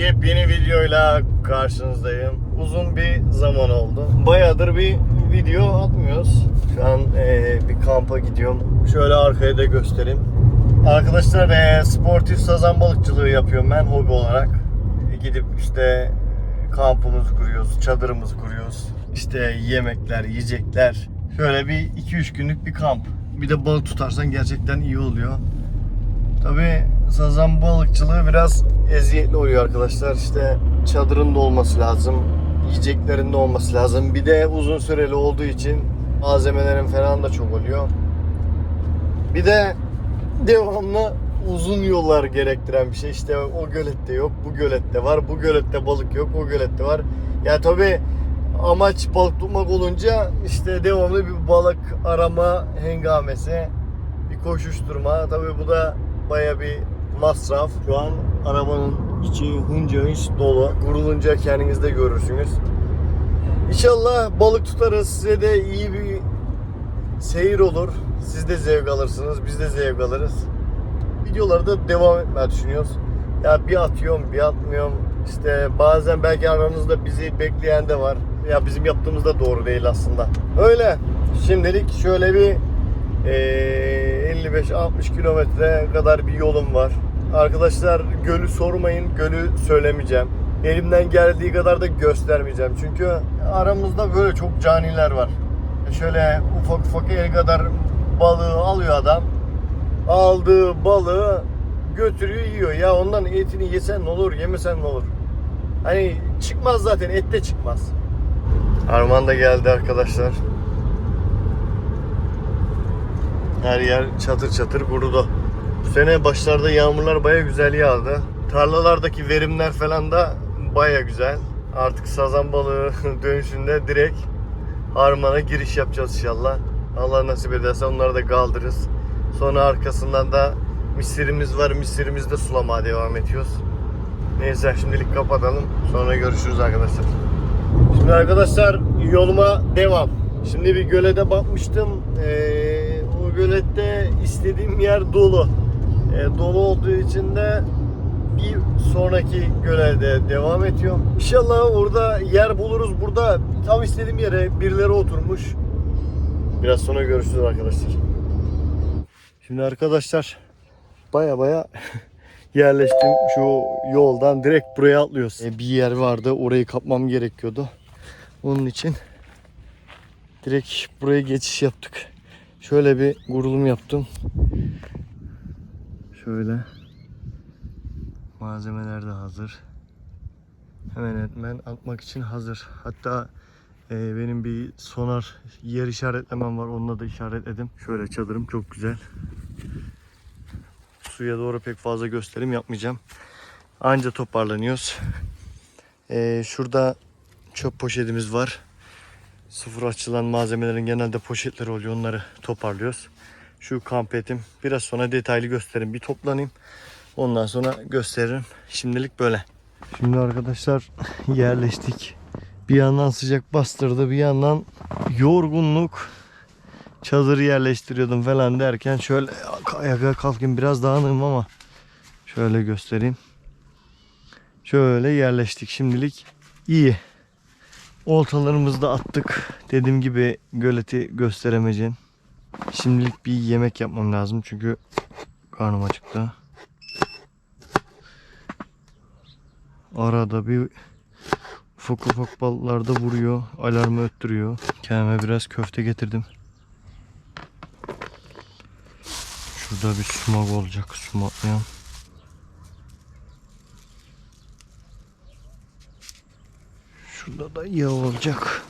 yepyeni videoyla karşınızdayım. Uzun bir zaman oldu. Bayağıdır bir video atmıyoruz. Şu an e, bir kampa gidiyorum. Şöyle arkaya da göstereyim. Arkadaşlar e, sportif sazan balıkçılığı yapıyorum ben hobi olarak. E, gidip işte kampımızı kuruyoruz, çadırımızı kuruyoruz. İşte yemekler, yiyecekler. Şöyle bir 2-3 günlük bir kamp. Bir de balık tutarsan gerçekten iyi oluyor. Tabi sazan balıkçılığı biraz eziyetli oluyor arkadaşlar. İşte çadırın da olması lazım. Yiyeceklerin de olması lazım. Bir de uzun süreli olduğu için malzemelerin falan da çok oluyor. Bir de devamlı uzun yollar gerektiren bir şey. İşte o gölette yok, bu gölette var. Bu gölette balık yok, o gölette var. Ya tabi amaç balık tutmak olunca işte devamlı bir balık arama hengamesi, bir koşuşturma. Tabi bu da baya bir masraf. Şu an arabanın içi hınca hınç dolu. Vurulunca kendiniz de görürsünüz. İnşallah balık tutarız. Size de iyi bir seyir olur. Siz de zevk alırsınız. Biz de zevk alırız. Videolarda devam etmeyi düşünüyoruz. Ya bir atıyorum, bir atmıyorum. İşte bazen belki aranızda bizi bekleyen de var. Ya bizim yaptığımız da doğru değil aslında. Öyle. Şimdilik şöyle bir 55-60 kilometre kadar bir yolum var. Arkadaşlar gölü sormayın, gölü söylemeyeceğim. Elimden geldiği kadar da göstermeyeceğim. Çünkü aramızda böyle çok caniler var. Şöyle ufak ufak el kadar balığı alıyor adam. Aldığı balığı götürüyor yiyor. Ya ondan etini yesen ne olur, yemesen ne olur. Hani çıkmaz zaten, et de çıkmaz. Arman da geldi arkadaşlar. Her yer çatır çatır kurudu. Bu sene başlarda yağmurlar baya güzel yağdı. Tarlalardaki verimler falan da baya güzel. Artık sazan balığı dönüşünde direkt harmana giriş yapacağız inşallah. Allah nasip ederse onları da kaldırırız. Sonra arkasından da misirimiz var. Misirimizde sulamaya devam ediyoruz. Neyse şimdilik kapatalım. Sonra görüşürüz arkadaşlar. Şimdi arkadaşlar yoluma devam. Şimdi bir gölete bakmıştım. Ee, gölette istediğim yer dolu. Ee, dolu olduğu için de bir sonraki gölede devam ediyorum. İnşallah orada yer buluruz. Burada tam istediğim yere birileri oturmuş. Biraz sonra görüşürüz arkadaşlar. Şimdi arkadaşlar baya baya yerleştim şu yoldan direkt buraya atlıyoruz. Ee, bir yer vardı orayı kapmam gerekiyordu. Onun için direkt buraya geçiş yaptık. Şöyle bir gurulum yaptım. Şöyle. Malzemeler de hazır. Hemen hemen atmak için hazır. Hatta e, benim bir sonar yer işaretlemem var. Onunla da işaretledim. Şöyle çadırım çok güzel. Suya doğru pek fazla gösterim yapmayacağım. Anca toparlanıyoruz. E, şurada çöp poşetimiz var. Sıfır açılan malzemelerin genelde poşetleri oluyor. Onları toparlıyoruz. Şu kamp etim. Biraz sonra detaylı gösterim. Bir toplanayım. Ondan sonra gösteririm. Şimdilik böyle. Şimdi arkadaşlar yerleştik. Bir yandan sıcak bastırdı. Bir yandan yorgunluk. Çadırı yerleştiriyordum falan derken şöyle ayağa kalkayım biraz dağınığım ama şöyle göstereyim. Şöyle yerleştik şimdilik. iyi. Oltalarımızı da attık. Dediğim gibi göleti gösteremeyeceğim. Şimdilik bir yemek yapmam lazım çünkü karnım acıktı. Arada bir ufak ufak balıklar da vuruyor. Alarmı öttürüyor. Kendime biraz köfte getirdim. Şurada bir sumak olacak. Sumaklayan. Şurada da yağ olacak.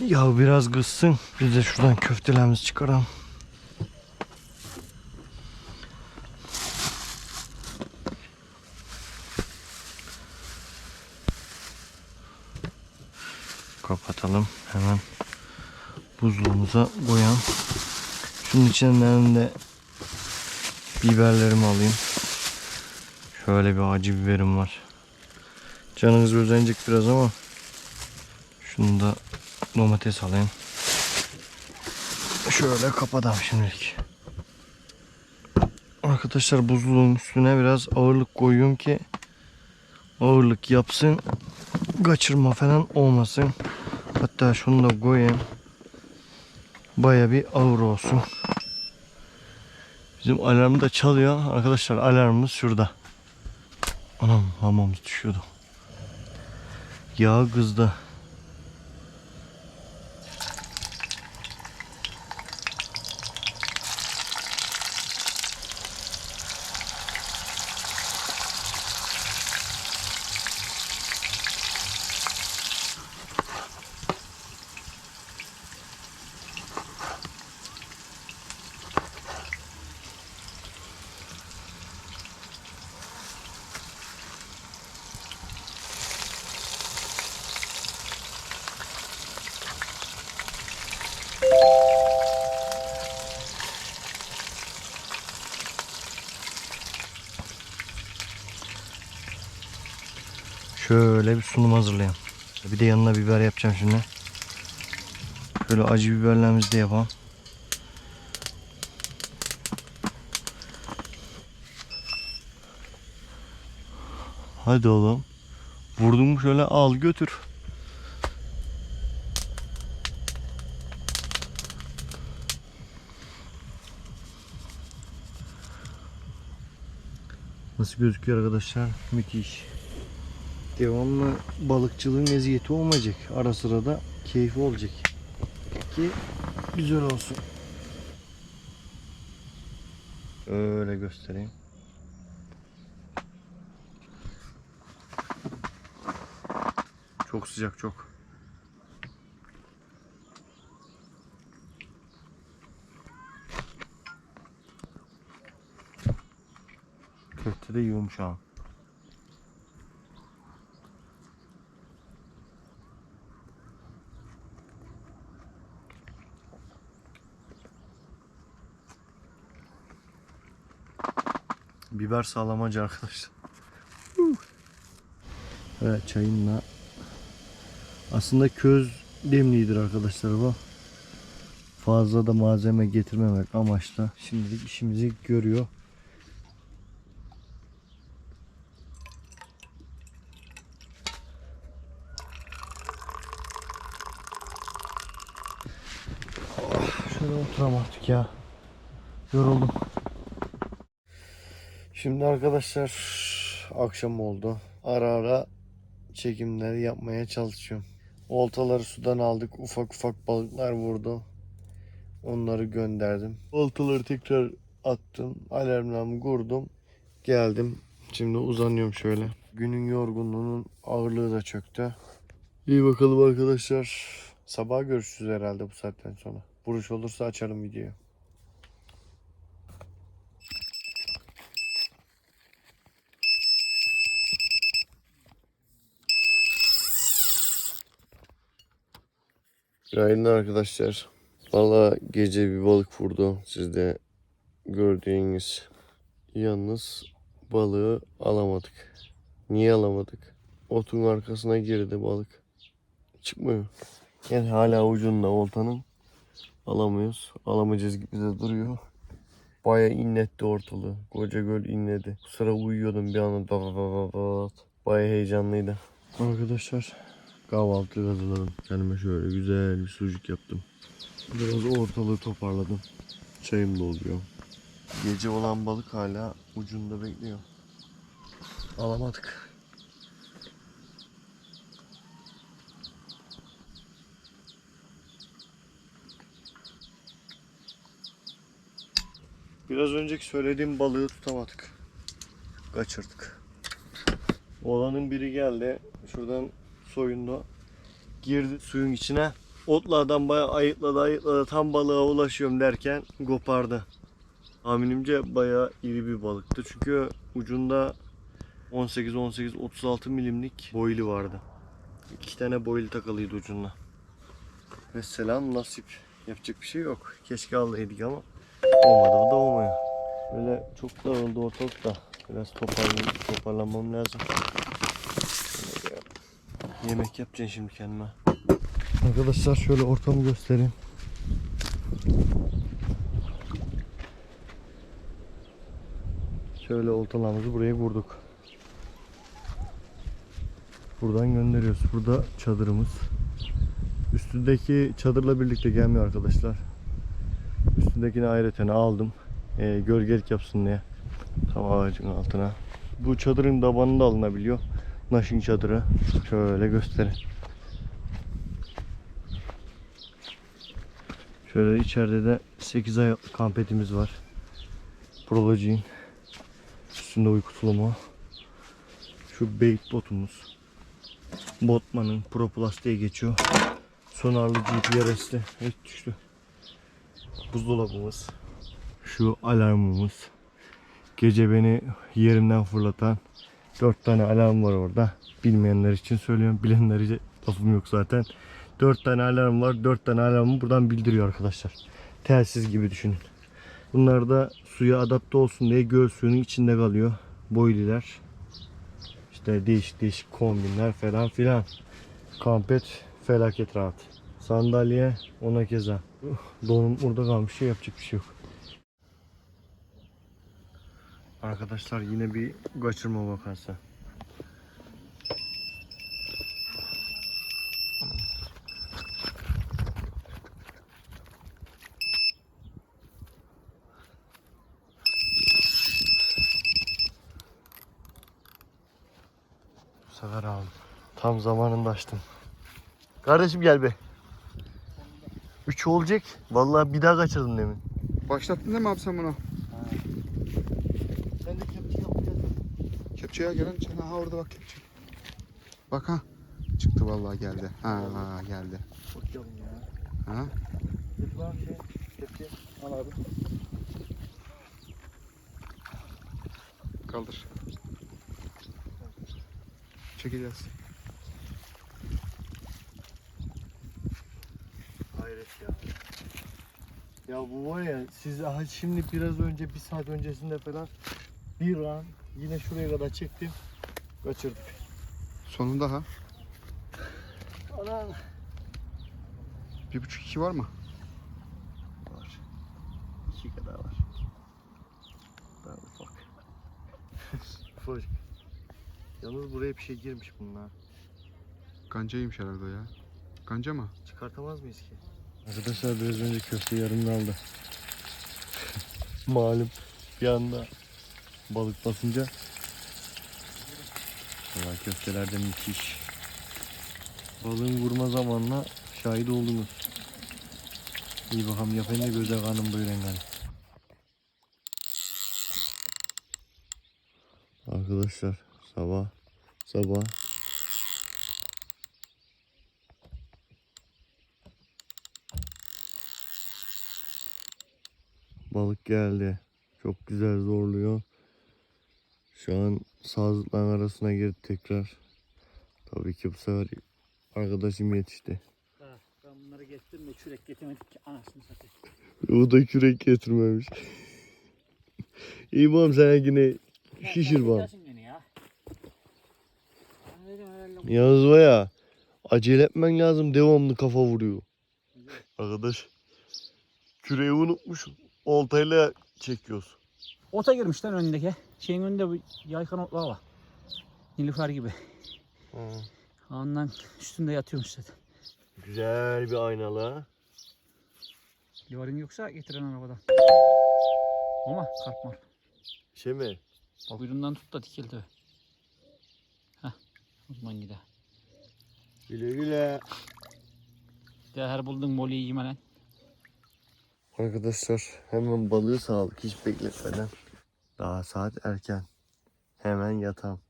Ya biraz kızsın. Biz de şuradan köftelerimizi çıkaralım. Kapatalım. Hemen buzluğumuza koyalım. Şunun içinden de biberlerimi alayım. Şöyle bir acı biberim var. Canınız özenecek biraz ama şunu da domates alayım. Şöyle kapatalım şimdilik. Arkadaşlar buzluğun üstüne biraz ağırlık koyuyorum ki ağırlık yapsın. Kaçırma falan olmasın. Hatta şunu da koyayım. Baya bir ağır olsun. Bizim alarm da çalıyor. Arkadaşlar alarmımız şurada. Anam hamamız düşüyordu. Yağ kızdı. Şöyle bir sunum hazırlayalım. Bir de yanına biber yapacağım şimdi. Şöyle acı biberlerimizi de yapalım. Hadi oğlum. Vurdun mu şöyle al götür. Nasıl gözüküyor arkadaşlar? Müthiş. Devamlı balıkçılığın eziyeti olmayacak. Ara sıra da keyfi olacak. Ki güzel olsun. Öyle göstereyim. Çok sıcak çok. Köfte de yumuşak. Biber sağlamacı arkadaşlar. Evet çayınla. Aslında köz demliğidir arkadaşlar bu. Fazla da malzeme getirmemek amaçla. Şimdilik işimizi görüyor. Oh, şöyle oturamadık ya. Yoruldum. Şimdi arkadaşlar akşam oldu. Ara ara çekimleri yapmaya çalışıyorum. Oltaları sudan aldık. Ufak ufak balıklar vurdu. Onları gönderdim. Oltaları tekrar attım. Alarmlarımı kurdum. Geldim. Şimdi uzanıyorum şöyle. Günün yorgunluğunun ağırlığı da çöktü. İyi bakalım arkadaşlar. Sabah görüşürüz herhalde bu saatten sonra. Vuruş olursa açarım videoyu. Günaydın arkadaşlar. Valla gece bir balık vurdu. Siz de gördüğünüz. Yalnız balığı alamadık. Niye alamadık? Otun arkasına girdi balık. Çıkmıyor. Yani hala ucunda oltanın. Alamıyoruz. Alamayacağız gibi de duruyor. Baya inletti ortalığı. Koca göl inledi. Bu sıra uyuyordum bir anda. Da da da da da. Baya heyecanlıydı. Arkadaşlar kahvaltı hazırladım. Kendime şöyle güzel bir sucuk yaptım. Biraz ortalığı toparladım. Çayım doluyor. Gece olan balık hala ucunda bekliyor. Alamadık. Biraz önceki söylediğim balığı tutamadık. Kaçırdık. Olanın biri geldi. Şuradan soyundu. Girdi suyun içine. Otlardan bayağı ayıtladı ayıtladı. Tam balığa ulaşıyorum derken kopardı. Tahminimce bayağı iri bir balıktı. Çünkü ucunda 18-18-36 milimlik boylu vardı. İki tane boylu takılıydı ucunda. Ve selam nasip. Yapacak bir şey yok. Keşke alaydık ama olmadı da olmuyor. Böyle çok dağıldı ortalık da. Biraz toparlan toparlanmam lazım. Yemek yapacaksın şimdi kendime. Arkadaşlar şöyle ortamı göstereyim. Şöyle oltalarımızı buraya vurduk. Buradan gönderiyoruz. Burada çadırımız. Üstündeki çadırla birlikte gelmiyor arkadaşlar. Üstündekini ayrıca aldım. Ee, gölgelik yapsın diye. Tam ağacın altına. Bu çadırın tabanı da alınabiliyor. Naşin çadırı. Şöyle göstereyim. Şöyle içeride de 8 ay kampetimiz var. Prologin. Üstünde uyku tulumu. Şu bait botumuz. Botman'ın Pro diye geçiyor. Sonarlı GPRS'li. Evet düştü. Buzdolabımız. Şu alarmımız. Gece beni yerimden fırlatan 4 tane alarm var orada. Bilmeyenler için söylüyorum. Bilenler için lafım yok zaten. 4 tane alarm var. 4 tane alarmı buradan bildiriyor arkadaşlar. Telsiz gibi düşünün. Bunlar da suya adapte olsun diye göl suyunun içinde kalıyor. Boyliler. İşte değişik değişik kombinler falan filan. Kampet felaket rahat. Sandalye ona keza. Donum burada kalmış şey yapacak bir şey yok. Arkadaşlar yine bir kaçırma vakası. Bu sefer aldım. Tam zamanında açtım. Kardeşim gel be. Üç olacak. Vallahi bir daha kaçırdım demin. Başlattın değil mi abi sen bunu? Sen de kepçe yapacaksın. Kepçeye gelen çene ha orada bak kepçe. Bak ha. Çıktı vallahi geldi. Ha, ha geldi. Bakalım ya. Ha. Şey. Kepçe. Al abi. Kaldır. Çekeceğiz. Hayret ya. Ya bu var ya siz aha şimdi biraz önce bir saat öncesinde falan bir an yine şuraya kadar çektim. Kaçırdık. Sonunda ha. Ana. Bir buçuk iki var mı? Var. İki kadar var. Daha ufak. Ufacık. Yalnız buraya bir şey girmiş bunlar. Gancaymış herhalde ya. Ganca mı? Çıkartamaz mıyız ki? Arkadaşlar biraz önce köfte yarım kaldı. Malum bir anda balık basınca Valla köfteler müthiş. Balığın vurma zamanına şahit oldunuz. İyi bakalım yapayım da göze kanım buyurun. Arkadaşlar sabah sabah Balık geldi. Çok güzel zorluyor. Şu an sazlıkların arasına girdi tekrar. Tabii ki bu sefer arkadaşım yetişti. Ha, ben bunları getirdim de çürek getirmedik ki anasını satayım. O da kürek getirmemiş. İyi babam sen yine şişir babam. bu- Yalnız var ya acele etmen lazım devamlı kafa vuruyor. Arkadaş küreği unutmuş oltayla çekiyoruz. Ota girmişler önündeki. Şeyin önünde bu yaykan otlar var. Nilüfer gibi. Ondan üstünde yatıyormuş zaten. Güzel bir aynalı. Livarın yoksa getiren arabadan. Ama karpmar. Şey mi? Kuyruğundan tut da dikildi. Heh. O zaman gider. Güle güle. Ya her buldun molyeyi yeme lan. Arkadaşlar hemen balığı sağlık hiç bekletmeden. Daha saat erken. Hemen yatam.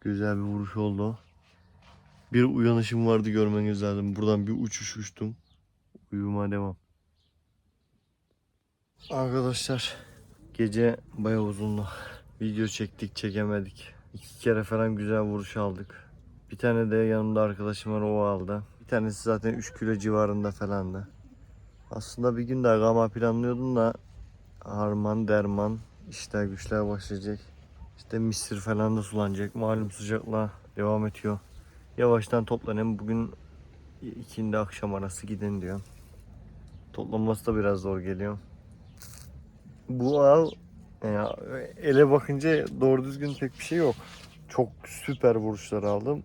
Güzel bir vuruş oldu. Bir uyanışım vardı görmeniz lazım. Buradan bir uçuş uçtum. Uyuma devam. Arkadaşlar gece bayağı uzundu. Video çektik çekemedik. İki kere falan güzel vuruş aldık. Bir tane de yanımda arkadaşım var o aldı. Bir tanesi zaten 3 kilo civarında falandı. Aslında bir gün daha gama planlıyordum da harman derman işler güçler başlayacak. İşte misir falan da sulanacak. Malum sıcakla devam ediyor. Yavaştan toplanayım. Bugün ikindi akşam arası gidin diyor. Toplanması da biraz zor geliyor. Bu av ya, ele bakınca doğru düzgün pek bir şey yok. Çok süper vuruşlar aldım.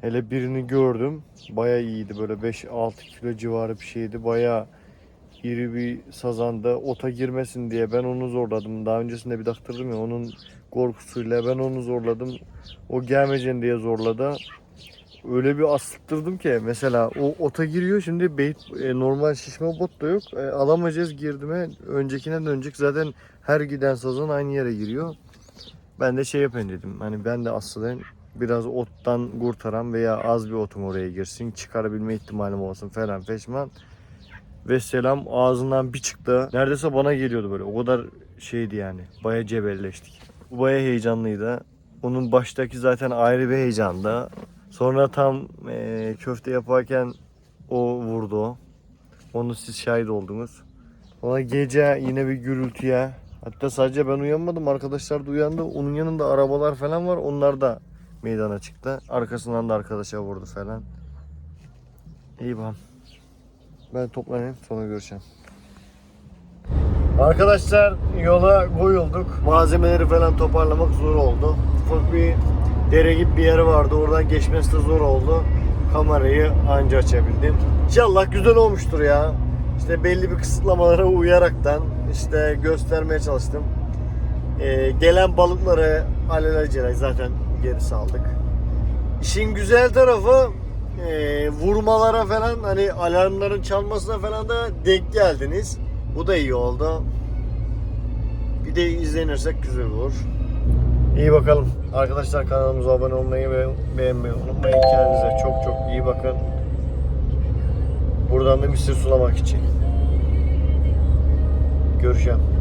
Hele birini gördüm. Baya iyiydi. Böyle 5-6 kilo civarı bir şeydi. Baya iri bir sazanda ota girmesin diye ben onu zorladım. Daha öncesinde bir taktırdım ya onun korkusuyla ben onu zorladım. O gelmeyeceksin diye zorladı. Öyle bir asıktırdım ki mesela o ota giriyor şimdi bait e, normal şişme bot da yok. E, alamayacağız girdime öncekine dönecek. Zaten her giden sazan aynı yere giriyor. Ben de şey yapayım dedim. Hani ben de aslında biraz ottan kurtaran veya az bir otum oraya girsin. Çıkarabilme ihtimalim olsun falan feşman. Ve selam ağzından bir çıktı. Neredeyse bana geliyordu böyle. O kadar şeydi yani. Baya cebelleştik. Bu baya heyecanlıydı. Onun baştaki zaten ayrı bir heyecanda. Sonra tam eee, köfte yaparken o vurdu. Onu siz şahit oldunuz. Sonra gece yine bir gürültüye. Hatta sadece ben uyanmadım. Arkadaşlar da uyandı. Onun yanında arabalar falan var. Onlar da meydana çıktı. Arkasından da arkadaşa vurdu falan. İyi bakalım. Ben toplanayım sonra görüşeceğim. Arkadaşlar yola koyulduk. Malzemeleri falan toparlamak zor oldu. Ufak bir dere gibi bir yer vardı. Oradan geçmesi de zor oldu. Kamerayı anca açabildim. İnşallah güzel olmuştur ya. İşte belli bir kısıtlamalara uyaraktan işte göstermeye çalıştım. Ee, gelen balıkları alelacele zaten geri saldık. İşin güzel tarafı e, vurmalara falan hani alarmların çalmasına falan da denk geldiniz. Bu da iyi oldu. Bir de izlenirsek güzel olur. İyi bakalım. Arkadaşlar kanalımıza abone olmayı ve beğenmeyi unutmayın. Kendinize çok çok iyi bakın. Buradan da misir sulamak için. Görüşeceğim.